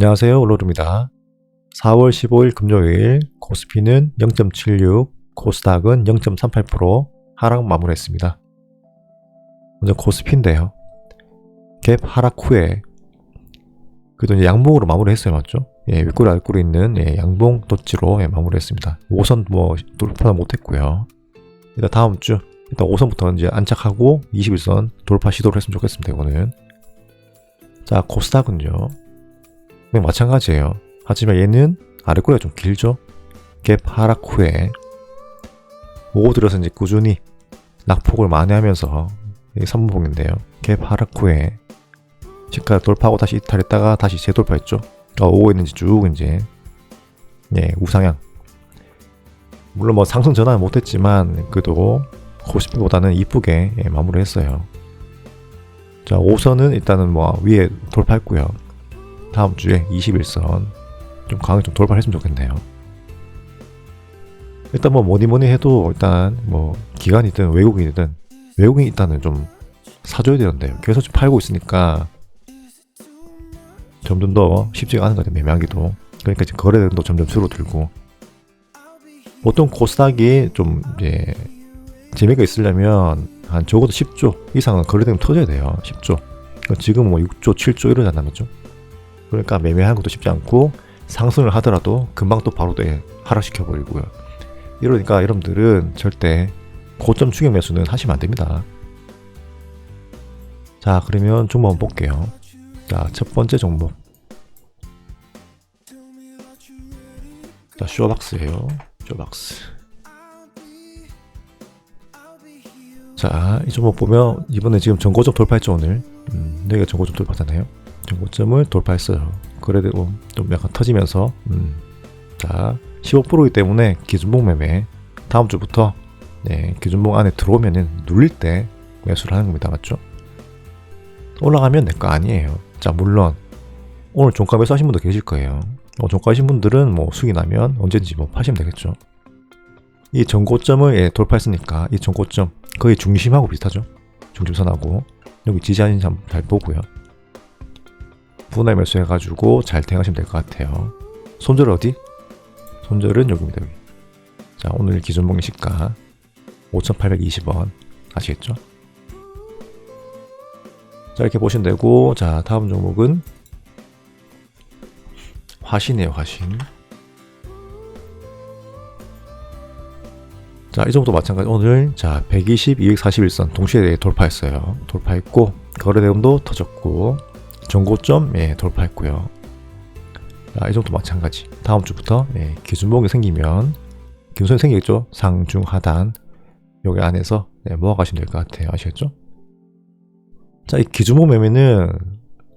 안녕하세요. 올로드입니다. 4월 15일 금요일 코스피는 0.76, 코스닥은 0.38% 하락 마무리했습니다. 먼저 코스피인데요. 갭 하락 후에 그래도 이제 양봉으로 마무리했어요, 맞죠? 예, 윗꼬리 아랫꼬리 있는 예, 양봉 도치로 예, 마무리했습니다. 5선 뭐 돌파 못했고요. 일단 다음 주 일단 5선부터 이제 안착하고 21선 돌파 시도를 했으면 좋겠습니다. 이거는 자 코스닥은요. 네, 마찬가지예요. 하지만 얘는 아랫꼬리가 좀 길죠. 갭 하락 후에 오고 들어서 이제 꾸준히 낙폭을 만회하면서 이게 3분봉인데요. 갭 하락 후에 시가 돌파하고 다시 이탈했다가 다시 재돌파했죠. 어, 오고 있는지 쭉 이제 예 우상향. 물론 뭐 상승 전환은 못했지만 그래도 코스피보다는 이쁘게 예, 마무리했어요. 자 5선은 일단은 뭐 위에 돌파했고요. 다음 주에 21선 좀 강하게 좀 돌파를 했으면 좋겠네요. 일단 뭐 뭐니 뭐니 해도 일단 뭐 기관이든 외국인이든 외국인 일단은 좀 사줘야 되는데요. 계속 좀 팔고 있으니까 점점 더 쉽지가 않은 것 같아요. 매매하기도. 그러니까 지금 거래량도 점점 줄어들고 보통 코스닥이 좀 이제 재미가 있으려면 한 적어도 10조 이상은 거래되면 터져야 돼요. 10조. 지금 뭐 6조, 7조 이러잖아, 맞죠? 그러니까 매매하는 것도 쉽지 않고 상승을 하더라도 금방 또 바로 또 하락시켜 버리고요. 이러니까 여러분들은 절대 고점 추격 매수는 하시면 안 됩니다. 자, 그러면 종목 한번 볼게요. 자, 첫 번째 종목. 자, 쇼박스예요. 쇼박스. 자, 이 종목 보면 이번에 지금 전고점 돌파했죠 오늘. 음, 여기가 전고점 돌파잖아요. 전고점을 돌파했어요. 그래도 좀 약간 터지면서 음, 자 15%이기 때문에 기준봉 매매 다음 주부터 네, 기준봉 안에 들어오면은 눌릴 때 매수를 하는 겁니다. 맞죠? 올라가면 내 거 아니에요. 자 물론 오늘 종가 매수 하신 분도 계실 거예요. 어, 종가 하신 분들은 뭐 수익이 나면 언제든지 뭐 파시면 되겠죠. 이 전고점을 예, 돌파했으니까 이 전고점 거의 중심하고 비슷하죠. 중심선하고 여기 지지하는지 잘 보고요. 분할 매수해가지고 잘 대응하시면 될 것 같아요. 손절 어디? 손절은 여기입니다. 여기. 자 오늘 기준봉의 시가 5,820원 아시겠죠? 자 이렇게 보시면 되고 자 다음 종목은 화신이에요 화신 자, 이 정도 마찬가지. 오늘 자 120, 241선 동시에 돌파했어요. 돌파했고 거래대금도 터졌고 전고점 예, 돌파했고요. 자, 이 정도 마찬가지. 다음 주부터 예, 기준봉이 생기면 기준선이 생기겠죠. 상중 하단 여기 안에서 예, 모아가시면 될 것 같아요. 아시겠죠? 자, 이 기준봉 매매는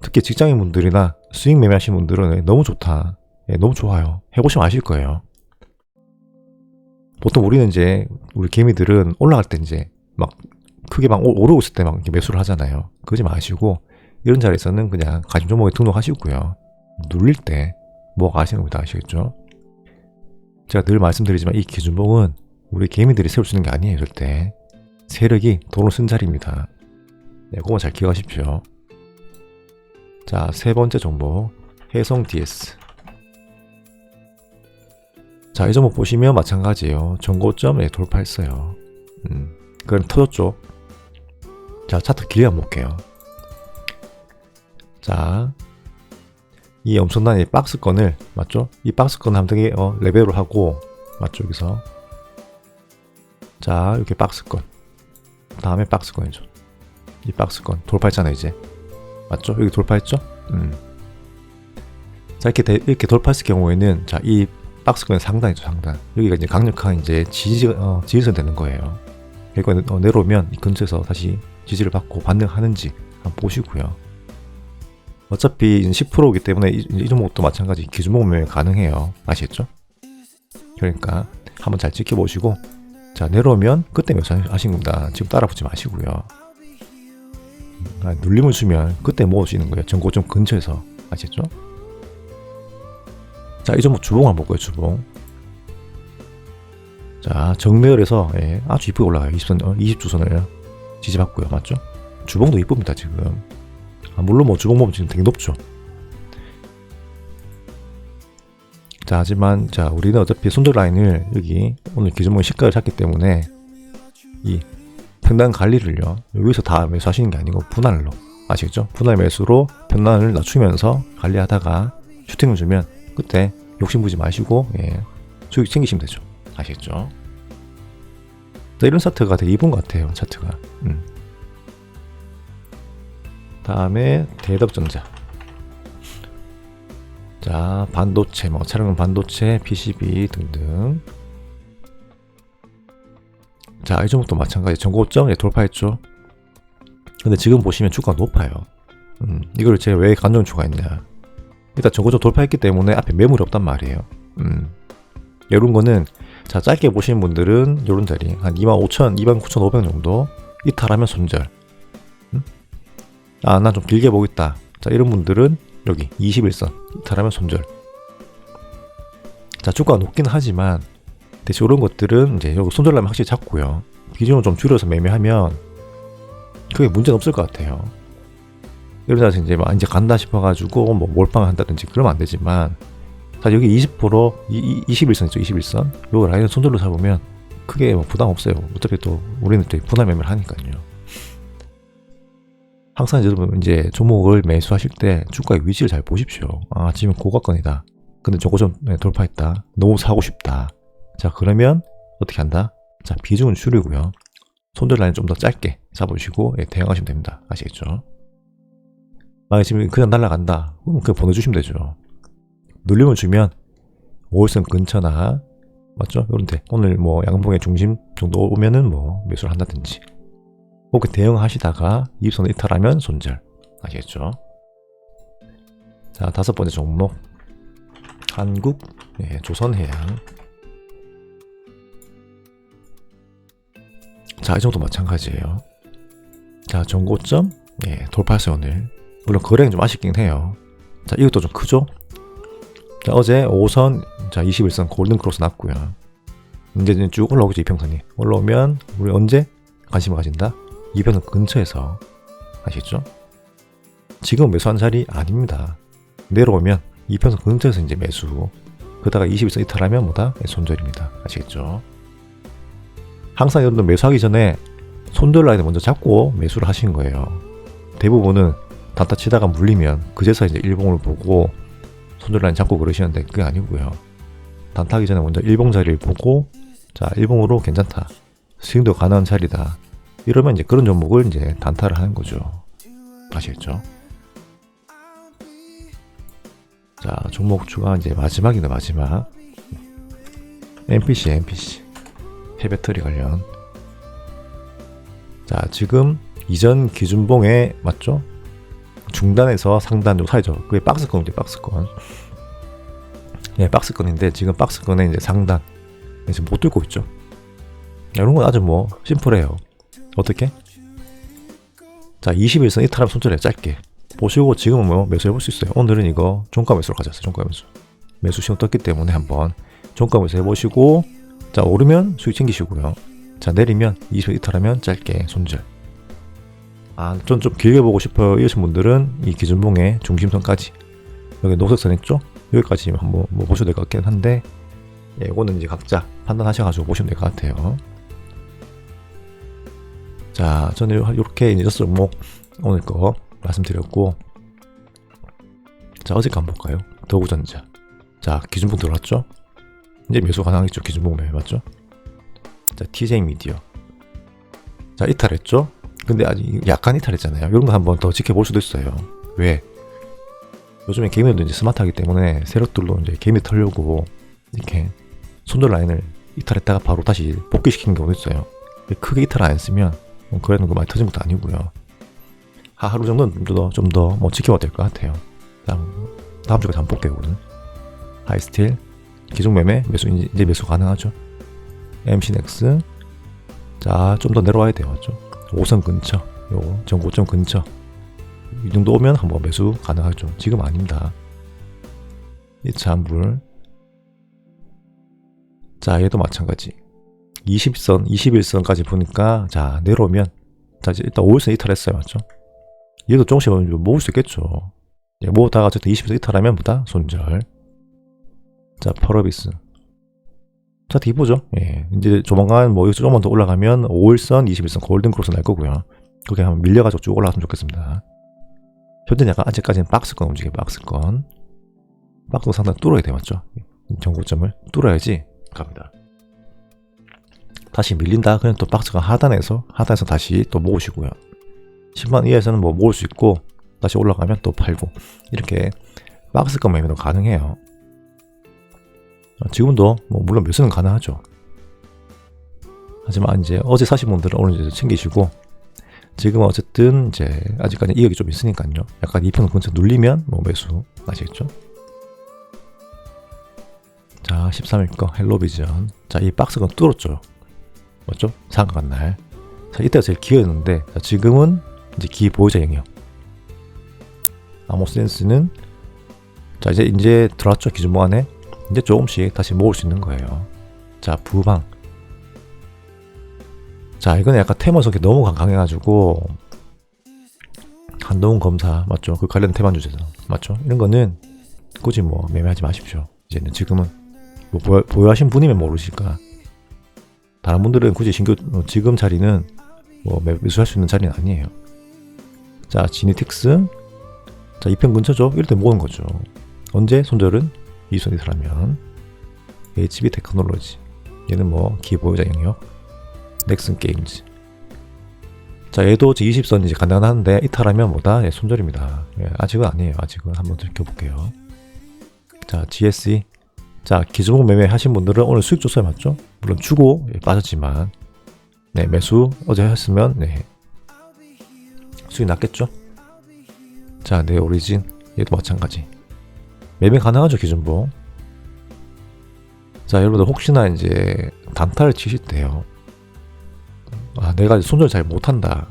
특히 직장인 분들이나 수익 매매하시는 분들은 너무 좋다. 예, 너무 좋아요. 해보시면 아실 거예요. 보통 우리는 이제 우리 개미들은 올라갈 때 이제 막 크게 막 오- 오르고 있을 때 막 매수를 하잖아요. 그러지 마시고 이런 자리에서는 그냥 가진 종목에 등록하시고요. 눌릴 때 뭐가 하시는 겁니다. 아시겠죠? 제가 늘 말씀드리지만 이 기준봉은 우리 개미들이 세울 수 있는 게 아니에요. 절대 세력이 돈을 쓴 자리입니다. 네, 그건 잘 기억하십시오. 자, 세 번째 종목 해성 DS. 자, 이 종목 보시면 마찬가지예요. 전고점에 돌파했어요. 음, 그건 터졌죠. 자, 차트 길게 한번 볼게요. 자, 이 엄청난 이 박스권을 맞죠? 이한 되게 어, 레벨을 하고 맞죠 여기서 자 이렇게 박스권 다음에 박스권이죠. 이 박스권 돌파했잖아요 이제 맞죠? 여기 돌파했죠? 음. 자 이렇게 대- 이렇게 돌파했을 경우에는 자이 박스권의 상단이죠 상단 여기가 이제 강력한 이제 지지 어, 지지선 되는 거예요. 그러니까 어, 내려오면 이 근처에서 다시 지지를 받고 반등하는지 한번 보시고요. 어차피 10%이기 때문에 이, 이 종목도 마찬가지 기준목 매매 가능해요. 아시겠죠? 그러니까 한번 잘 지켜보시고 자 내려오면 그때 매수하신 겁니다. 지금 따라붙지 마시고요. 아, 눌림을 주면 그때 모으시는 거예요. 전고점 근처에서 아시겠죠? 자, 이 종목 주봉 한번 볼까요? 주봉. 자, 정매열에서 예, 아주 이쁘게 올라가요. 20선, 어, 20주선을 지지받고요. 맞죠? 주봉도 이쁩니다, 지금. 아, 물론 뭐 주봉 보면 지금 되게 높죠. 자, 하지만 자, 우리는 어차피 손절 라인을 여기 오늘 기준목 시가를 찾기 때문에 이 평단 관리를요. 여기서 다 매수하시는 게 아니고 분할로 아시겠죠? 분할 매수로 평단을 낮추면서 관리하다가 슈팅을 주면 그때 욕심 부지 마시고 예, 수익 챙기시면 되죠. 아시겠죠? 자, 이런 차트가 되게 이쁜 것 같아요. 차트가. 음. 다음에 대덕전자. 자, 반도체, 뭐 차량용 반도체, PCB 등등. 자, 이 종목도 마찬가지. 전고점 예, 돌파했죠. 근데 지금 보시면 주가가 높아요. 음, 이걸 제가 왜 간종 주가 있냐. 일단 전고점 돌파했기 때문에 앞에 매물이 없단 말이에요. 음. 이런 거는 자 짧게 보시는 분들은 요런 자리 한 25,000, 29,500 정도 이탈하면 손절. 음? 아, 난 좀 길게 보겠다. 자, 이런 분들은 여기 21선 이탈하면 손절. 자, 주가가 높긴 하지만 대신 이런 것들은 이제 여기 손절라면 확실히 잡고요. 비중을 좀 줄여서 매매하면 그게 문제는 없을 것 같아요. 이러다 이제 막 이제 간다 싶어가지고 뭐 몰빵을 한다든지 그러면 안 되지만 자 여기 20% 이, 21선 있죠 21선 요 라인을 손절로 잡으면 크게 뭐 부담 없어요 어차피 또 우리는 또 분할 매매를 하니까요 항상 여러분 이제 종목을 매수하실 때 주가의 위치를 잘 보십시오. 아 지금 고가권이다. 근데 저거 좀 네, 돌파했다. 너무 사고 싶다. 자 그러면 어떻게 한다? 자 비중은 줄이고요. 손절 라인 좀 더 짧게 잡으시고 예, 대응하시면 됩니다. 아시겠죠? 만약 지금 그냥 날아간다. 그럼 그냥 보내주시면 되죠. 눌림을 주면 5월선 근처나 맞죠? 요런데. 오늘 뭐 양봉의 중심 정도 오면은 뭐 매수를 한다든지 혹은 대응하시다가 이입선 이탈하면 손절 아시겠죠? 자 다섯 번째 종목 한국 예, 조선해양 자 이 정도 마찬가지예요 자 전고점 예, 돌파했어요 오늘 물론 거래는 좀 아쉽긴 해요 자 이것도 좀 크죠? 자, 어제 5선, 자, 21선 골든 크로스 났고요. 이제 쭉 올라오겠죠, 이평선이. 올라오면, 우리 언제 관심을 가진다? 이평선 근처에서. 아시겠죠? 지금 매수한 자리 아닙니다. 내려오면 이평선 근처에서 이제 매수. 그러다가 21선 이탈하면 뭐다? 네, 손절입니다. 아시겠죠? 항상 여러분들 매수하기 전에 손절 라인을 먼저 잡고 매수를 하신 거예요. 대부분은 단타 치다가 물리면 그제서 이제 일봉을 보고 손절 라인 잡고 그러시는데 그게 아니고요. 단타하기 전에 먼저 일봉 자리를 보고 자 일봉으로 괜찮다. 스윙도 가능한 자리다. 이러면 이제 그런 종목을 이제 단타를 하는 거죠. 아시겠죠? 자 종목 추가 이제 마지막이네 마지막. NPC NPC 폐배터리 관련. 자 지금 이전 기준봉에 맞죠? 중단에서 상단 좀 사이죠. 그게 박스권이죠, 박스권. 예, 박스권인데 지금 박스권에 이제 상단 지금 못 들고 있죠. 이런 건 아주 뭐 심플해요. 어떻게? 자, 21선 이탈함 손절해 짧게 보시고 지금은 뭐 매수해 볼 수 있어요. 오늘은 이거 종가 매수로 가졌어요. 종가 매수. 매수 신호 떴기 때문에 한번 종가 매수 해보시고 자 오르면 수익 챙기시고요. 자 내리면 20선 이탈하면 짧게 손절. 아, 좀, 좀 길게 보고 싶어요. 이러신 분들은 이 기준봉의 중심선까지. 여기 녹색선 있죠? 여기까지 한번 뭐 보셔도 될 것 같긴 한데, 예, 이거는 이제 각자 판단하셔가지고 보시면 될 것 같아요. 자, 저는 이렇게 이제 종목 오늘 거 말씀드렸고, 자, 어제 한번 볼까요? 더구전자. 자, 기준봉 들어왔죠? 이제 매수 가능하겠죠? 기준봉 매매 맞죠? 자, TJ 미디어. 자, 이탈했죠? 근데 아직 약간 이탈했잖아요. 이런 거 한번 더 지켜볼 수도 있어요. 왜? 요즘에 게임들도 이제 스마트하기 때문에 세력들로 이제 게임이 털려고 이렇게 손절 라인을 이탈했다가 바로 다시 복귀시키는 경우도 있어요. 크게 이탈 안 했으면 뭐 그래도 그 많이 터진 것도 아니고요. 하루 정도는 좀더 좀 더 뭐 지켜봐야 될것 같아요. 다음 다음 주까지 한번 볼게요. 오늘 하이스틸 기존 매매 매수 이제 매수 가능하죠. MC넥스 자 좀 더 내려와야 돼요, 맞죠? 5선 근처, 요 전 고점 근처 이 정도 오면 한번 매수 가능하죠. 지금 아닙니다. 이차물 자 얘도 마찬가지 20선, 21선까지 보니까 자 내려오면 자 이제 일단 5일선 이탈했어요, 맞죠? 얘도 조금씩 모을 수 있겠죠. 예, 모으다가 어쨌든 20선 이탈하면 보다 손절. 자, 펄어비스. 자, 디보죠. 예. 이제 조만간 뭐 여기서 조금만 더 올라가면 5일선, 21선 골든 크로스 날 거고요. 거기 한번 밀려가지고 쭉 올라갔으면 좋겠습니다. 현재 약간 아직까지는 박스권 움직여요, 박스권. 박스 상당히 뚫어야 돼, 맞죠? 정고점을 뚫어야지 갑니다. 다시 밀린다, 그냥 또 박스가 하단에서, 하단에서 다시 또 모으시고요. 10만 이하에서는 뭐 모을 수 있고, 다시 올라가면 또 팔고, 이렇게 박스권 매매도 가능해요. 어, 지금도 뭐 물론 매수는 가능하죠. 하지만 이제 어제 사신 분들은 오늘 이제 챙기시고 지금 어쨌든 이제 아직까지 이역이 좀 있으니까요. 약간 2평 근처 눌리면 뭐 매수 아시겠죠? 자 13일 거 헬로비전 자 이 박스가 뚫었죠. 맞죠? 상한 날. 자 이때가 제일 기회였는데 자, 지금은 이제 기 보호자 영역. 아모센스는 자 이제 이제 들어왔죠 기준모 안에 이제 조금씩 다시 모을 수 있는 거예요. 자, 부방. 자, 이거는 약간 테마석이 너무 강해가지고 한동훈 검사 맞죠? 그 관련 테마 주제죠. 맞죠? 이런 거는 굳이 뭐 매매하지 마십시오. 이제는 지금은 뭐 보유, 보유하신 분이면 모르실까. 다른 분들은 굳이 신규 어, 지금 자리는 뭐 매- 매수할 수 있는 자리는 아니에요. 자, 지니틱스. 자, 2편 근처죠. 이럴 때 모으는 거죠. 언제 손절은? 이손이 사라면. HB 테크놀로지. 얘는 뭐 기보유자 영역 넥슨 게임즈. 자 얘도 20선 이제 가능한데 이탈하면 뭐다? 예, 손절입니다. 예, 아직은 아니에요. 아직은 한번 지켜볼게요. 자 GSE 자 기준목 매매 하신 분들은 오늘 수익 줬어요 맞죠? 물론 주고 예, 빠졌지만. 네 매수 어제 했으면 네. 수익 났겠죠? 자 네 오리진. 얘도 마찬가지. 매매 가능하죠 기준보 자 여러분들 혹시나 이제 단타를 치실 때요. 아 내가 손절 잘 못한다.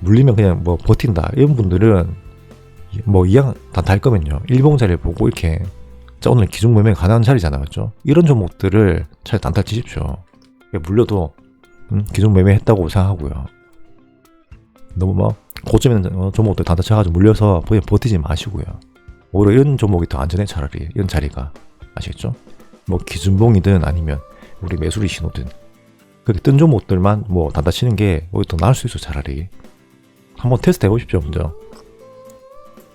물리면 그냥 뭐 버틴다. 이런 분들은 뭐 이양 단타 할 거면요. 일봉 자리를 보고 이렇게 자 오늘 기준 매매 가능한 자리잖아 맞죠 이런 종목들을 차라리 단타 치십시오. 물려도 음, 기준 매매 했다고 생각하고요. 너무 막 고점에 어, 종목들 단타 쳐가지고 물려서 버티지 마시고요. 오히려 이런 종목이 더 안전해 차라리. 이런 자리가. 아시겠죠? 뭐 기준봉이든 아니면 우리 매수리 신호든. 그렇게 뜬 종목들만 뭐 단타 치는 게 오히려 더 나을 수 있어 차라리. 한번 테스트 해보십시오 먼저.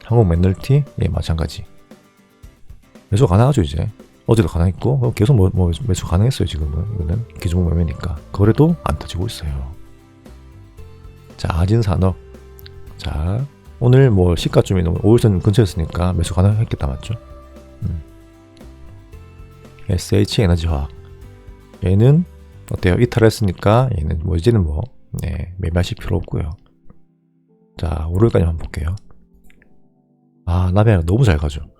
한국 맨널티? 예 마찬가지 매수 가능하죠 이제 어제도 가능했고 어, 계속 뭐, 뭐 매수 가능했어요 지금은 이거는 기준봉 매매니까 거래도 안 터지고 있어요 자 아진산업 자 오늘 뭐 시가쯤이 너무 5일선 근처였으니까 매수 가능했겠다 맞죠? 음. SH 에너지화학 얘는 어때요? 이탈했으니까 얘는 뭐 이제는 뭐 네, 매매하실 필요 없고요. 자 5일까지 한번 볼게요. 아 나비가 너무 잘 가죠.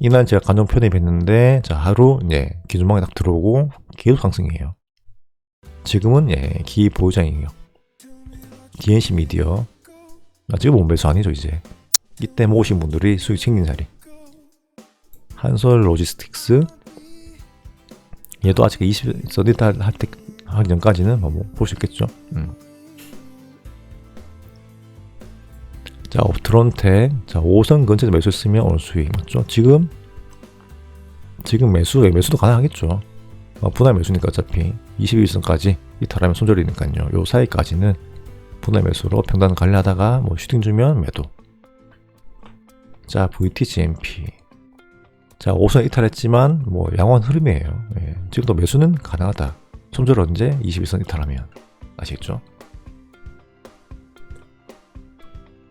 이날 제가 간접 편입했는데 자 하루 예 기준망에 딱 들어오고 계속 상승이에요. 지금은 예 기 보유장이에요. DNC 미디어 아, 지금 못 매수 아니죠 이제 이때 모으신 분들이 수익 챙긴 자리 한솔 로지스틱스 얘도 아직 20 서디타 할때 하기 전까지는 뭐 볼 수 있겠죠 음. 자 옵트론텍 자 5선 근처에 매수했으면 오늘 수익 맞죠 지금 지금 매수 매수도 가능하겠죠 어, 분할 매수니까 어차피 21선까지 이탈하면 손절이니까요 요 사이까지는 분할 매수로 평단 관리하다가 뭐 슈팅 주면 매도. 자, VTGMP. 자, 5선 이탈했지만 뭐 양원 흐름이에요. 예, 지금도 매수는 가능하다. 손절 언제? 21선 이탈하면. 아시겠죠?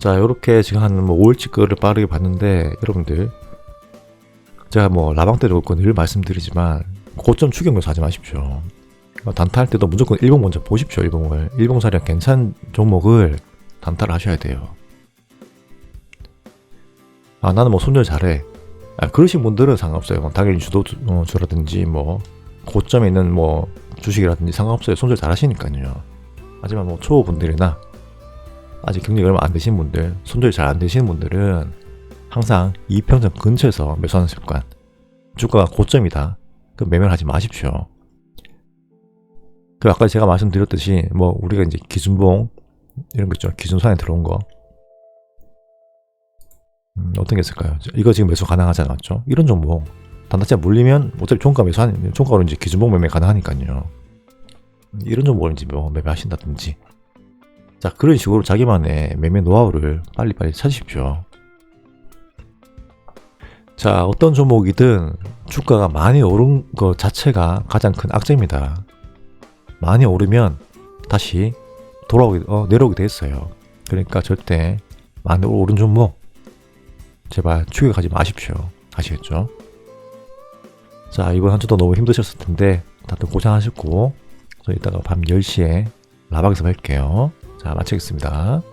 자, 요렇게 지금 한 뭐 5일치 거를 빠르게 봤는데 여러분들 제가 뭐 라방 때도 그렇고 늘 말씀드리지만 고점 추격 매수 하지 마십시오. 단타할 때도 무조건 일봉 먼저 보십시오. 일봉을 일봉 자리가 괜찮은 종목을 단타를 하셔야 돼요. 아 나는 뭐 손절 잘해. 아, 그러신 분들은 상관없어요. 뭐 당연히 주도 어, 주라든지 뭐 고점에 있는 뭐 주식이라든지 상관없어요. 손절 잘하시니까요. 하지만 뭐 초보분들이나 아직 경력이 얼마 안 되신 분들, 손절이 잘 안 되시는 분들은 항상 이평선 근처에서 매수하는 습관. 주가가 고점이다. 그 매매를 하지 마십시오. 그 아까 제가 말씀드렸듯이 뭐 우리가 이제 기준봉 이런 거 있죠 기준선에 들어온 거 음, 어떤 게 있을까요? 이거 지금 매수 가능하지 않았죠? 이런 종목 반도체 물리면 어차피 종가 매수하는 종가로 이제 기준목 매매 가능하니까요. 이런 종목을 이제 뭐 매매하신다든지. 자 그런 식으로 자기만의 매매 노하우를 빨리빨리 찾으십시오. 자 어떤 종목이든 주가가 많이 오른 것 자체가 가장 큰 악재입니다. 많이 오르면 다시 돌아오게 어, 내려오게 돼 있어요. 그러니까 절대 많이 오른 종목 제발 추격하지 마십시오. 아시겠죠? 자 이번 한 주도 너무 힘드셨을 텐데 다들 고생하셨고 저 이따가 밤 10시에 라방에서 뵐게요. 자 마치겠습니다.